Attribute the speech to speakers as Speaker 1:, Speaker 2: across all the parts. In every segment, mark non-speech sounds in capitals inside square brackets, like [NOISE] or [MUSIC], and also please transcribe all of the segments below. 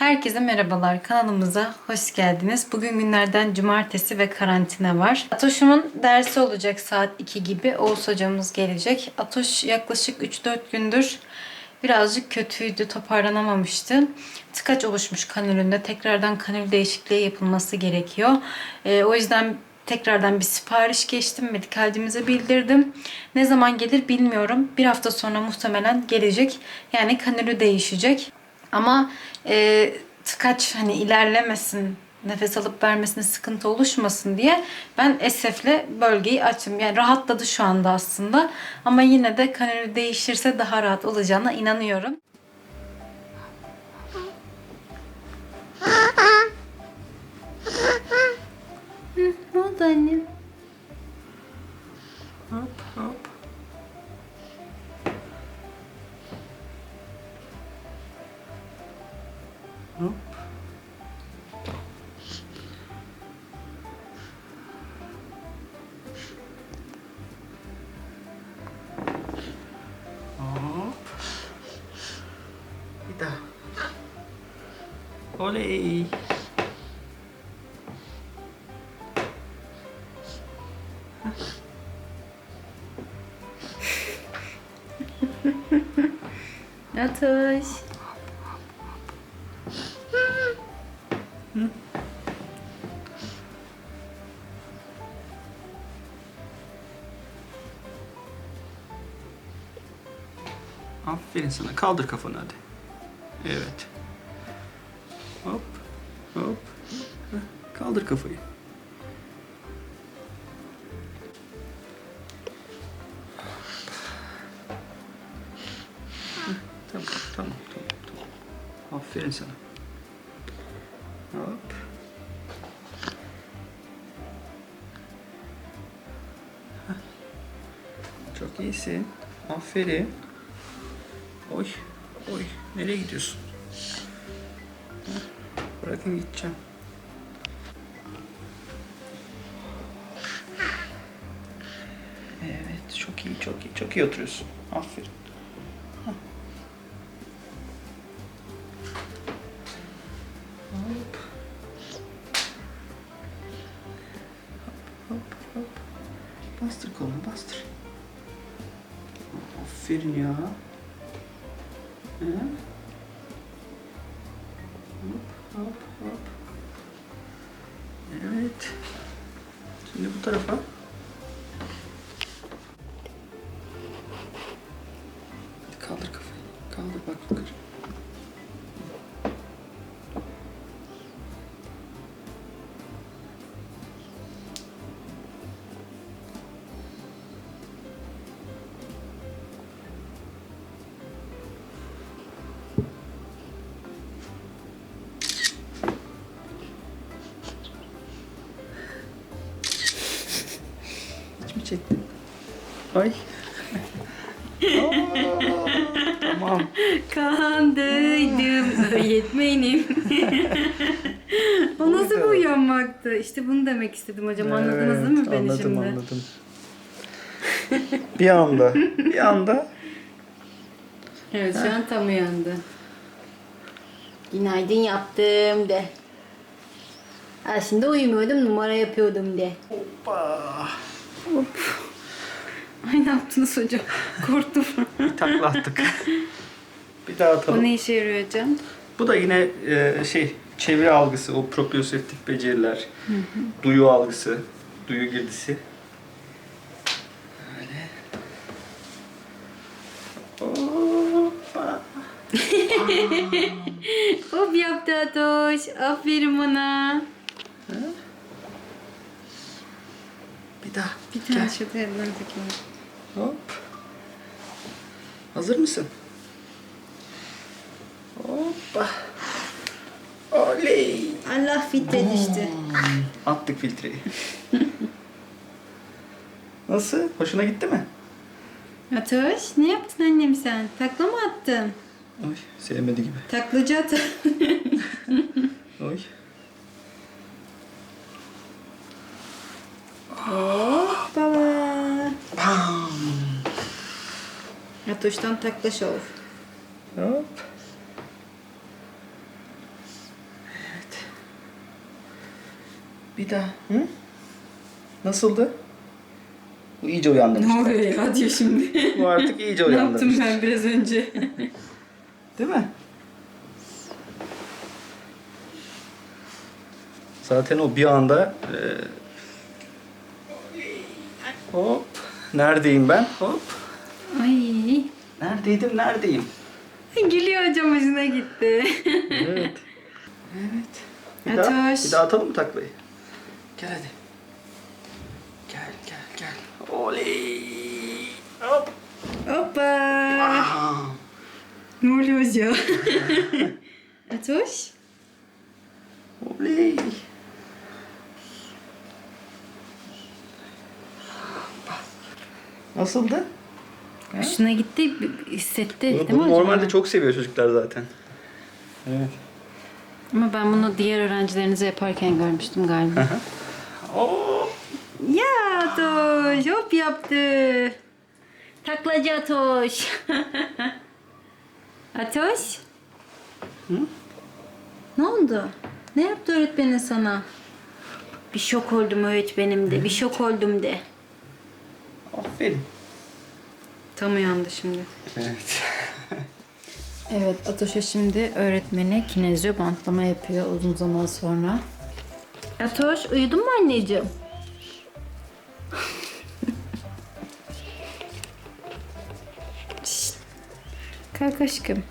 Speaker 1: Herkese merhabalar. Kanalımıza hoş geldiniz. Bugün günlerden cumartesi ve karantina var. Atoş'umun dersi olacak saat 2 gibi. Oğuz hocamız gelecek. Atoş yaklaşık 3-4 gündür birazcık kötüydü. Toparlanamamıştı. Tıkaç oluşmuş kanülünde. Tekrardan kanül değişikliği yapılması gerekiyor. Ee, o yüzden tekrardan bir sipariş geçtim. Medikalcimize bildirdim. Ne zaman gelir bilmiyorum. Bir hafta sonra muhtemelen gelecek. Yani kanülü değişecek. Ama e, tıkaç hani ilerlemesin, nefes alıp vermesine sıkıntı oluşmasın diye ben Esef'le bölgeyi açtım. Yani rahatladı şu anda aslında. Ama yine de kanülü değişirse daha rahat olacağına inanıyorum. Hı, ne oldu annem?
Speaker 2: Hop. Hop. Oley. [LAUGHS]
Speaker 1: Yatış.
Speaker 2: Aferin sana. Kaldır kafanı hadi. Evet. Hop. Kaldır kafayı. Tamam, tamam, tamam, tamam. Aferin sana. Hop. Çok iyisin. Aferin. Oy, oy. Nereye gidiyorsun? Gideceğim. Evet, çok iyi, çok iyi, çok iyi oturuyorsun. Aferin. Hop, Çektin? Ay. Aa, tamam.
Speaker 1: Kandıydım öğretmenim. o nasıl bir uyanmaktı? İşte bunu demek istedim hocam. Anladınız değil mi
Speaker 2: Evet,
Speaker 1: beni
Speaker 2: anladım,
Speaker 1: şimdi?
Speaker 2: Anladım Bir anda, bir anda
Speaker 1: Evet şu an tam uyandı. Günaydın yaptım de. Aslında uyumuyordum numara yapıyordum de.
Speaker 2: hoppa.
Speaker 1: Ay ne yaptınız hocam? Korktum.
Speaker 2: Bir takla attık. bir daha atalım.
Speaker 1: ne işe yarıyor hocam?
Speaker 2: Bu da yine e, şey çevre algısı, o proprioseptif beceriler, duyu algısı, duyu girdisi. Öyle. Hoppa. [LAUGHS]
Speaker 1: Hop yaptı Atoş. Aferin bana.
Speaker 2: Bir
Speaker 1: şurada elden takayım.
Speaker 2: Hop. Hazır mısın? Hoppa. Oley.
Speaker 1: Allah fitte düştü.
Speaker 2: Attık filtreyi. Nasıl? Hoşuna gitti mi?
Speaker 1: Atoş ne yaptın annem sen? Takla mı attın?
Speaker 2: Oy, sevmedi gibi.
Speaker 1: Taklacı at.
Speaker 2: Oy.
Speaker 1: Katusztan tak do.
Speaker 2: Hop. Evet. Bir daha. Hı? Nasıldı? Bu iyice uyandırmıştı.
Speaker 1: Ne oluyor ya diyor şimdi.
Speaker 2: Bu artık iyice [LAUGHS] ne yaptım
Speaker 1: ben biraz önce? [LAUGHS]
Speaker 2: Değil mi? Zaten o bir anda e, hop neredeyim ben? Hop neredeydim neredeyim?
Speaker 1: Gülüyor hocam hoşuna gitti.
Speaker 2: Evet. Evet. Bir daha,
Speaker 1: Ateş.
Speaker 2: bir daha atalım mı taklayı? Gel hadi. Gel gel gel. Oley. Hop.
Speaker 1: Hoppa.
Speaker 2: Aa.
Speaker 1: Ne oluyor hocam? [LAUGHS] Atoş.
Speaker 2: Oley. Nasıldı?
Speaker 1: Hoşuna gitti, hissetti
Speaker 2: Bunu,
Speaker 1: değil mi
Speaker 2: bunu
Speaker 1: hocam?
Speaker 2: normalde çok seviyor çocuklar zaten. Evet.
Speaker 1: Ama ben bunu diğer öğrencilerinize yaparken görmüştüm galiba.
Speaker 2: Oo.
Speaker 1: ya Atoş hop yaptı. Taklacı Atoş. [LAUGHS] Atoş. Ne oldu? Ne yaptı öğretmenin sana? Bir şok oldum öğretmenim de. Bir şok oldum de.
Speaker 2: Aferin.
Speaker 1: Tam uyandı şimdi.
Speaker 2: Evet. [LAUGHS]
Speaker 1: Evet, Atoş'a şimdi öğretmeni kinezyo bantlama yapıyor uzun zaman sonra. Atoş, uyudun mu anneciğim? Kalk aşkım.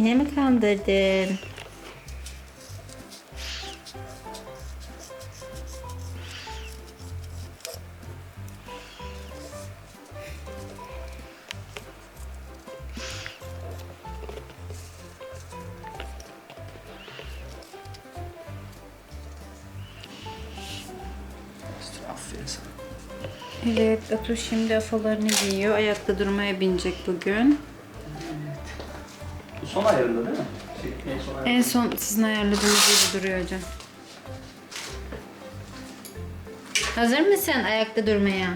Speaker 1: Yine mi kandırdın?
Speaker 2: Aferin sana.
Speaker 1: Evet, Atoş şimdi afalarını giyiyor. Ayakta durmaya binecek bugün.
Speaker 2: Son ayarında değil mi? Şey, en son.
Speaker 1: En son sizin ayarladığınız gibi duruyor hocam. Hazır mısın ayakta durmaya?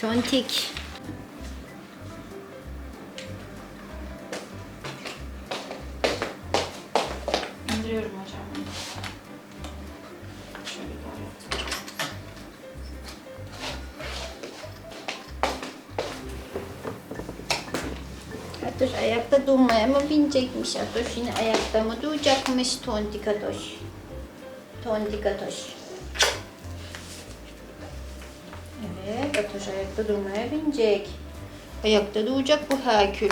Speaker 1: Tontik. Atoş ayakta durmaya mı binecekmiş? Atoş yine ayakta mı duracakmış? Tontik Atoş. Tontik Atoş. Evet, Atoş ayakta durmaya binecek. Ayakta duracak bu Herkül.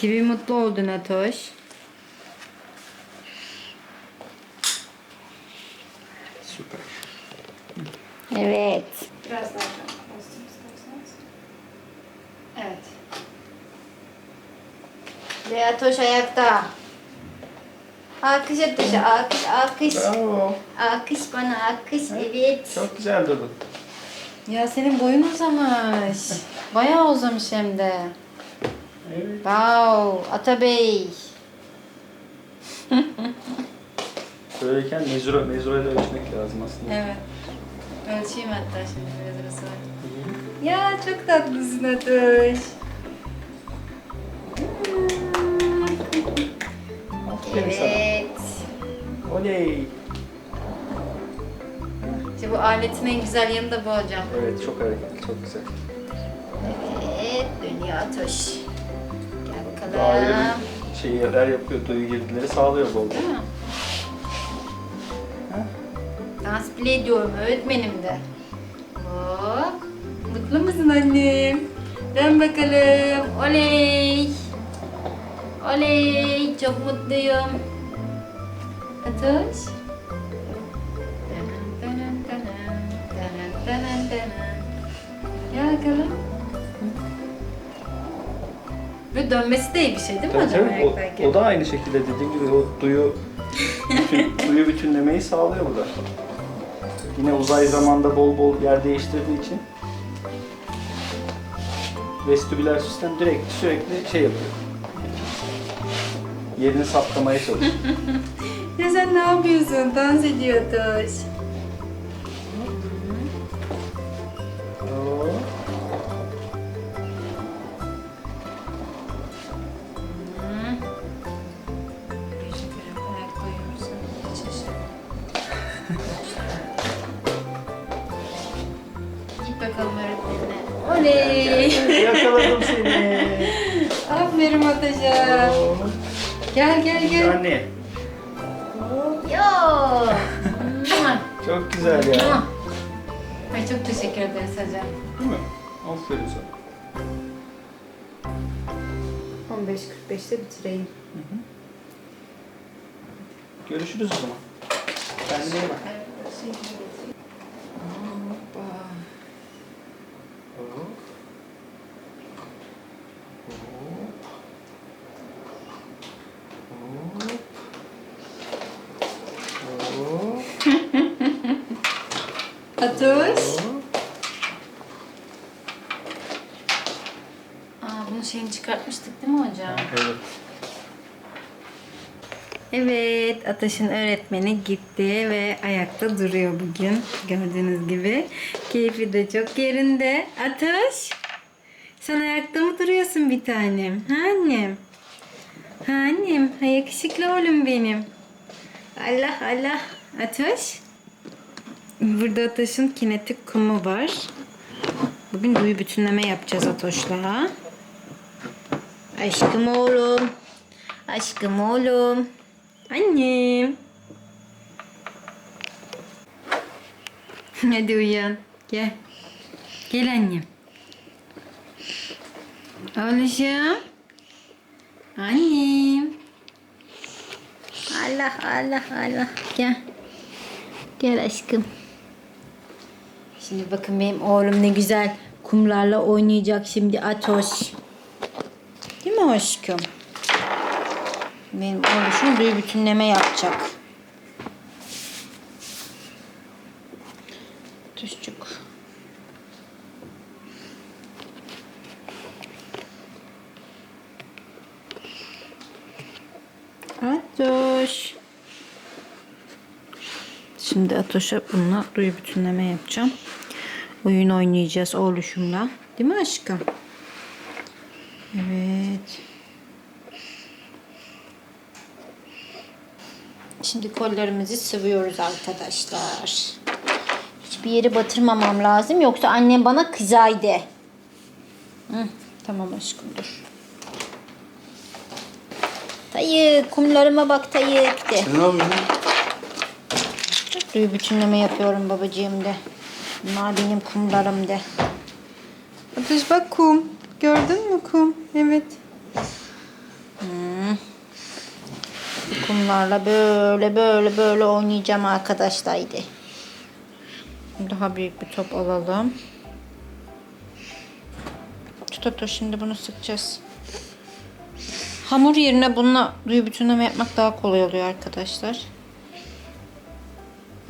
Speaker 1: Sanki bir mutlu oldun Atoş.
Speaker 2: Süper.
Speaker 1: Evet. Biraz daha bastım isterseniz. Evet. Ve Atoş ayakta. Alkış Atoş'a, alkış, alkış.
Speaker 2: Bravo.
Speaker 1: Alkış bana, alkış, evet.
Speaker 2: Çok güzel durdun.
Speaker 1: Ya senin boyun uzamış. Bayağı uzamış hem de.
Speaker 2: Evet.
Speaker 1: Wow, Atabey.
Speaker 2: Böyleyken mezura, mezurayla ölçmek lazım aslında.
Speaker 1: Evet. Ölçeyim hatta şimdi biraz arası var. Ya çok tatlısın Atoş.
Speaker 2: Aferin sana.
Speaker 1: Evet.
Speaker 2: Oley.
Speaker 1: İşte bu aletin en güzel yanı da bu hocam.
Speaker 2: Evet çok hareketli, çok güzel.
Speaker 1: Evet, dönüyor Atoş. Bakalım.
Speaker 2: bir şeyler yapıyor, duyu girdileri sağlıyor bol.
Speaker 1: Değil mi? Dans bile ediyorum öğretmenim de. Hop. Mutlu musun annem? Dön bakalım. Oley. Oley. Çok mutluyum. Denen. Gel bakalım. Böyle dönmesi de iyi bir şey değil mi hocam
Speaker 2: tabii o, o da aynı şekilde dediğim gibi o duyu bütün, [LAUGHS] duyu bütünlemeyi sağlıyor bu da. Yine uzay zamanda bol bol yer değiştirdiği için vestibüler sistem direkt sürekli şey yapıyor. Yerini saptamaya çalışıyor. [LAUGHS]
Speaker 1: Ya sen ne yapıyorsun? Dans ediyor Git bakalım öğretmenine. Oley!
Speaker 2: Yakaladım seni.
Speaker 1: Aferin Ataş'a.
Speaker 2: Oo.
Speaker 1: Gel gel gel.
Speaker 2: Anne.
Speaker 1: Yo!
Speaker 2: Çok güzel ya.
Speaker 1: Ay çok teşekkür ederiz hocam.
Speaker 2: Değil mi? Aferin sana.
Speaker 1: 15.45'te bitireyim.
Speaker 2: Görüşürüz o zaman. Kendine bak.
Speaker 1: Hoppa.
Speaker 2: Hop. Hop.
Speaker 1: Aa, bunun şeyini çıkartmıştık değil mi hocam?
Speaker 2: Evet.
Speaker 1: Evet, Ataş'ın öğretmeni gitti ve ayakta duruyor bugün. Gördüğünüz gibi. Keyfi de çok yerinde. Ataş, sen ayakta mı duruyorsun bir tanem? Ha annem? Ha annem? Ha yakışıklı oğlum benim. Allah Allah. Ataş. Burada Ataş'ın kinetik kumu var. Bugün duyu bütünleme yapacağız Atoş'la. Aşkım oğlum. Aşkım oğlum. Annem. [LAUGHS] Hadi uyan. Gel. Gel annem. Oğluşum. Annem. Allah Allah Allah. Gel. Gel aşkım. Şimdi bakın benim oğlum ne güzel kumlarla oynayacak şimdi Atoş. Değil mi aşkım? Benim oluşum duyu bütünleme yapacak. Tuşçuk. Atoş. Şimdi Atoş'a bununla duyu bütünleme yapacağım. Oyun oynayacağız oğluşumla. Değil mi aşkım? Evet. Şimdi kollarımızı sıvıyoruz arkadaşlar. Hiçbir yeri batırmamam lazım yoksa annem bana kızaydı. Hı, tamam aşkım dur. Tayı kumlarıma bak Tayı de.
Speaker 2: Ne yapıyorsun?
Speaker 1: Duyu bütünleme yapıyorum babacığım de. Bunlar benim kumlarım de. Atış bak kum. Gördün mü kum? Evet. Bu Kumlarla böyle böyle böyle oynayacağım arkadaşlar. Daha büyük bir top alalım. Tut tut şimdi bunu sıkacağız. Hamur yerine bununla duyu bütünleme yapmak daha kolay oluyor arkadaşlar.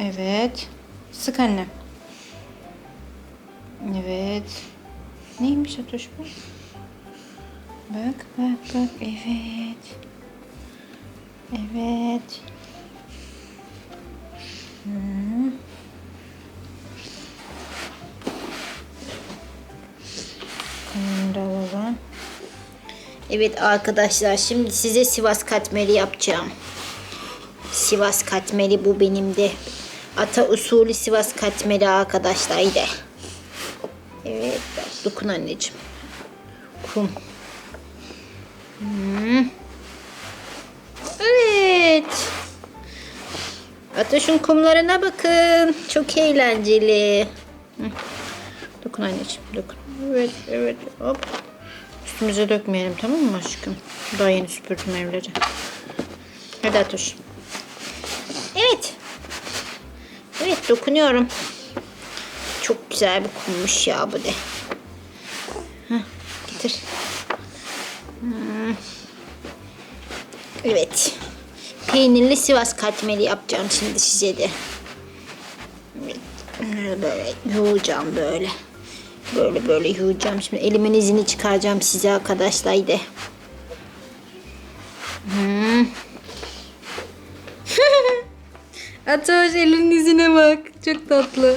Speaker 1: Evet. Sık anne. Evet. Neymiş Atoş bu? Bak bak bak. Evet. Evet. Hmm. Evet arkadaşlar şimdi size Sivas katmeri yapacağım. Sivas katmeri bu benim de
Speaker 3: Ata usulü Sivas katmeri arkadaşlar. Evet. Dokun anneciğim. Kum. Ateşin kumlarına bakın. Çok eğlenceli. Dokun anneciğim. Dokun. Evet. Evet. Hop. Üstümüze dökmeyelim tamam mı aşkım? Daha yeni süpürdüm evleri. Hadi Atoş. Evet. Evet dokunuyorum. Çok güzel bir kummuş ya bu de. Heh, getir. Evet. Peynirli Sivas katmeri yapacağım şimdi size de. Böyle yoğuracağım böyle. Böyle böyle yoğuracağım. Şimdi elimin izini çıkaracağım size arkadaşlar. Haydi. Hmm. [LAUGHS]
Speaker 1: Atoş elinin yüzüne bak. Çok tatlı.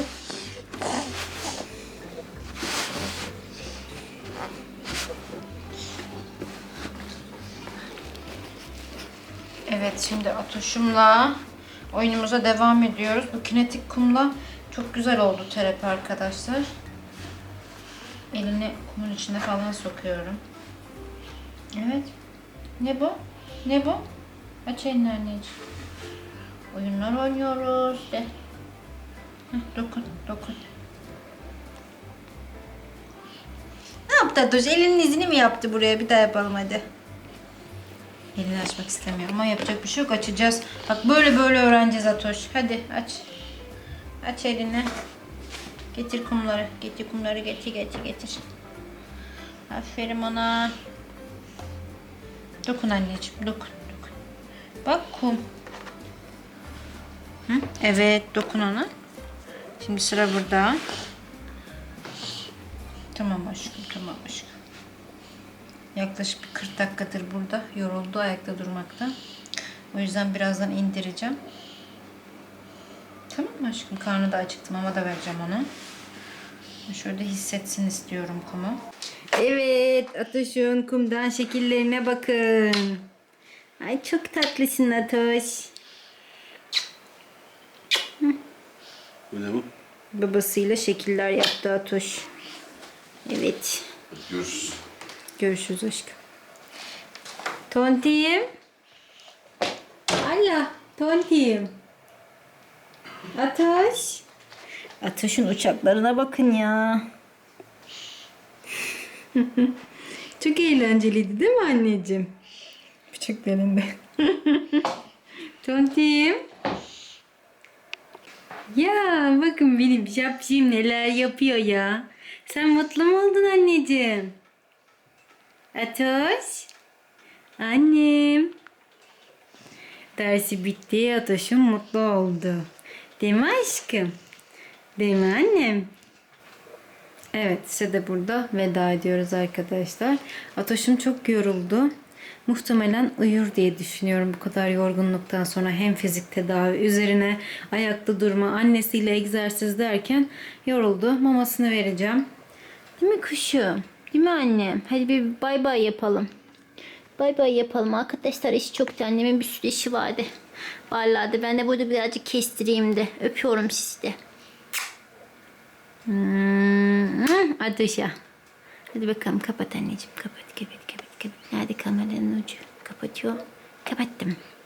Speaker 1: Şimdi Atoş'umla oyunumuza devam ediyoruz. Bu kinetik kumla çok güzel oldu terapi arkadaşlar. Elini kumun içine falan sokuyorum. Evet. Ne bu? Ne bu? Aç elini anneciğim. Oyunlar oynuyoruz de. Heh, dokun, dokun. Ne yaptı Atoş? Elinin izini mi yaptı buraya? Bir daha yapalım hadi. Elini açmak istemiyor ama yapacak bir şey yok. Açacağız. Bak böyle böyle öğreneceğiz Atoş. Hadi aç. Aç elini. Getir kumları. Getir kumları getir getir getir. Aferin ona. Dokun anneciğim. Dokun. dokun. Bak kum. Hı? Evet, dokun ona. Şimdi sıra burada. Tamam aşkım, tamam aşkım. Yaklaşık bir 40 dakikadır burada. Yoruldu ayakta durmakta. O yüzden birazdan indireceğim. Tamam mı aşkım? Karnı da acıktı. Mama da vereceğim ona. Şöyle hissetsin istiyorum kumu. Evet, Atoş'un kumdan şekillerine bakın. Ay çok tatlısın Atoş.
Speaker 4: Öyle mi?
Speaker 1: Babasıyla şekiller yaptı Atoş. Evet.
Speaker 4: Görüşürüz.
Speaker 1: Görüşürüz aşkım. Tontiğim. Allah. Tontiğim. Atoş. Atoş'un uçaklarına bakın ya. [LAUGHS] Çok eğlenceliydi değil mi anneciğim? Uçaklarında. [LAUGHS] Tontiğim. Ya bakın benim şapşim neler yapıyor ya. Sen mutlu mu oldun anneciğim? Atoş. Annem. Dersi bitti. Atoş'um mutlu oldu. Değil mi aşkım? Değil mi annem? Evet size de burada veda ediyoruz arkadaşlar. Atoş'um çok yoruldu. Muhtemelen uyur diye düşünüyorum bu kadar yorgunluktan sonra hem fizik tedavi üzerine ayakta durma annesiyle egzersiz derken yoruldu. Mamasını vereceğim.
Speaker 3: Değil mi kuşum? Değil mi annem? Hadi bir bay bay yapalım. Bay bay yapalım arkadaşlar. İş çoktu. Annemin bir sürü işi vardı. Vallahi de ben de burada birazcık kestireyim de. Öpüyorum sizi de. Hmm, Aduşa. Hadi bakalım kapat anneciğim. Kapat kapat kapat kapat. Nerede kameranın ucu? Kapatıyor. Kapattım.